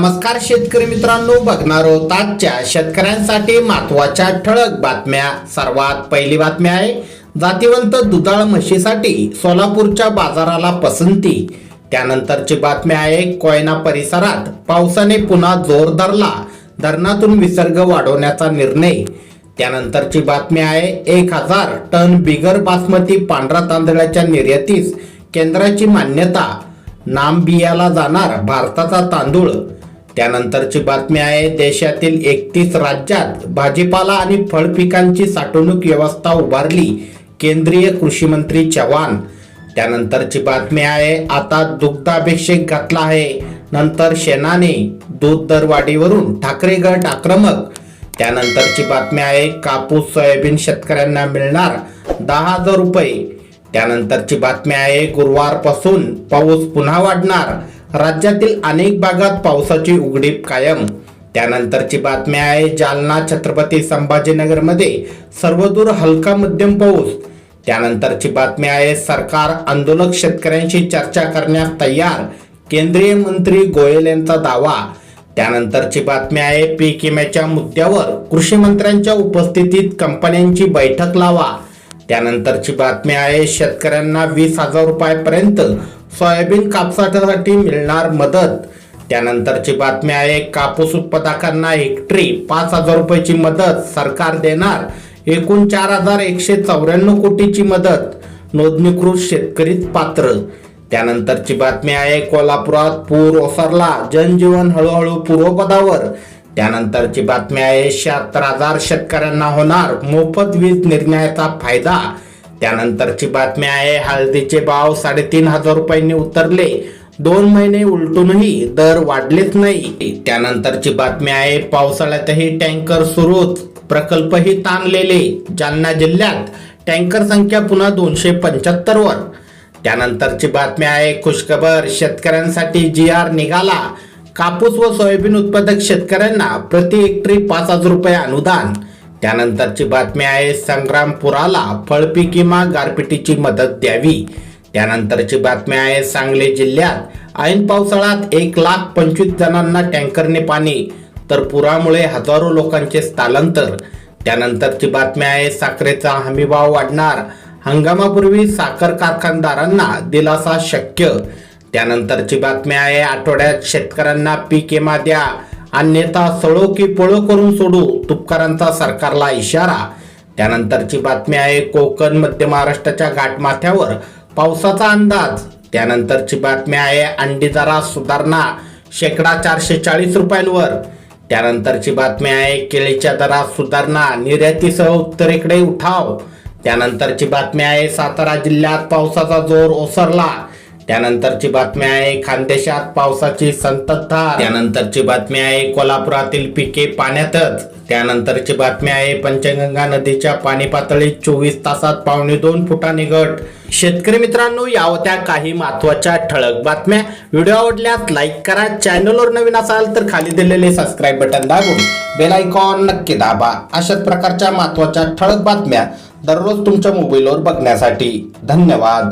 नमस्कार शेतकरी मित्रांनो बघणार आहोत आजच्या शेतकऱ्यांसाठी महत्त्वाच्या ठळक बातम्या. सर्वात पहिली बातमी आहे जातिवंत दुधाळ म्हशीसाठी सोलापूरच्या बाजाराला पसंती. त्यानंतरची बातमी आहे कोयना परिसरात पावसाने पुन्हा जोर धरला धरणातून विसर्ग वाढवण्याचा निर्णय. त्यानंतरची बातमी आहे एक हजार टन बिगर बासमती पांढरा तांदळाच्या निर्यातीस केंद्राची मान्यता. नाम बियाला जाणार भारताचा तांदूळ. त्यानंतरची बातमी आहे देशातील एकतीस राज्यात भाजीपाला आणि फळ पिकांची साठवणूक व्यवस्था उभारली केंद्रीय कृषी मंत्री चव्हाण. त्यानंतरची बातमी आहे आता दुग्धाभिषेक घातला आहे नंतर शेणाने दूध दरवाढीवरून ठाकरे गट आक्रमक. त्यानंतरची बातमी आहे कापूस सोयाबीन शेतकऱ्यांना मिळणार दहा हजार रुपये. त्यानंतरची बातमी आहे गुरुवारपासून पाऊस पुन्हा वाढणार. राज्यातील अनेक भागात पावसाची उघडीप कायम. त्यानंतरची बातमी आहे जालना छत्रपती संभाजीनगरमध्ये सर्वदूर हलका मध्यम पाऊस. त्यानंतरची बातमी आहे सरकार आंदोलक शेतकऱ्यांशी चर्चा करण्यास तयार केंद्रीय मंत्री गोयल यांचा दावा. त्यानंतरची बातमी आहे पीक विम्याच्या मुद्द्यावर कृषी मंत्र्यांच्या उपस्थितीत कंपन्यांची बैठक लावा. त्यानंतरची बातमी आहे शेतकऱ्यांना वीस हजार रुपयापर्यंत सोयाबीन कापसासाठी मिळणार मदत. त्यानंतरची बातमी आहे कापूस उत्पादकांना हेक्टरी पाच हजार रुपयाची मदत सरकार देणार. एकूण चार हजार एकशे चौऱ्याण्णव कोटीची मदत. नोंदणीकृत शेतकरीच पात्र. त्यानंतरची बातमी आहे कोल्हापुरात पूर ओसरला जनजीवन हळूहळू पूर्वपदावर. त्यानंतरची बातमी आहे शहात्तर हजार शेतकऱ्यांना होणार मोफत वीज निर्णयाचा फायदा. त्यानंतरची बातमी आहे हळदीचे भाव साडेतीन हजार रुपयांनी उतरले. दोन महिने उलटूनही दर वाढलेच नाही. त्यानंतरची बातमी आहे पावसाळ्यातही टँकर सुरूच. प्रकल्पही ताणलेले. जालना जिल्ह्यात टँकर संख्या पुन्हा दोनशे पंच्याहत्तर वर. त्यानंतरची बातमी आहे खुशखबर शेतकऱ्यांसाठी जी आर निघाला. कापूस व सोयाबीन उत्पादक शेतकऱ्यांना प्रति हेक्टरी पाच हजार रुपये अनुदान. त्यानंतरची बातमी आहे संग्रामपुराला फळपी किंवा गारपिटीची मदत द्यावी. त्यानंतरची बातमी आहे सांगली जिल्ह्यात ऐन पावसाळ्यात एक लाख पंचवीस जणांना टँकरने पाणी तर पुरामुळे हजारो लोकांचे स्थलांतर. त्यानंतरची बातमी आहे साखरेचा हमीभाव वाढणार. हंगामापूर्वी साखर कारखानदारांना दिलासा शक्य. त्यानंतरची बातमी आहे आठवड्यात शेतकऱ्यांना पीक विमा द्या. अन्यथा सळो की पळो करून सोडू तुपकरांचा सरकारला इशारा. त्यानंतरची बातमी आहे कोकण मध्य महाराष्ट्राच्या घाटमाथ्यावर पावसाचा अंदाज. त्यानंतरची बातमी आहे अंडी दरात सुधारणा शेकडा चारशे चाळीस रुपयांवर. त्यानंतरची बातमी आहे केळीच्या दरात सुधारणा निर्यातीसह उत्तरेकडे उठाव. त्यानंतरची बातमी आहे सातारा जिल्ह्यात पावसाचा जोर ओसरला. त्यानंतरची बातमी आहे खानदेशात पावसाची संततधार. त्यानंतरची बातमी आहे कोल्हापुरातील पिके पाण्यातच. त्यानंतरची बातमी आहे पंचगंगा नदीच्या पाणी पातळीत चोवीस तासात पावणे दोन फुटांनी घट. शेतकरी मित्रांनो या होत्या काही महत्त्वाच्या ठळक बातम्या. व्हिडिओ आवडल्यास लाईक करा. चॅनलवर नवीन असाल तर खाली दिलेले सबस्क्राईब बटन दाबून बेल आयकॉन नक्की दाबा. अशाच प्रकारच्या महत्त्वाच्या ठळक बातम्या दररोज तुमच्या मोबाईलवर बघण्यासाठी. धन्यवाद.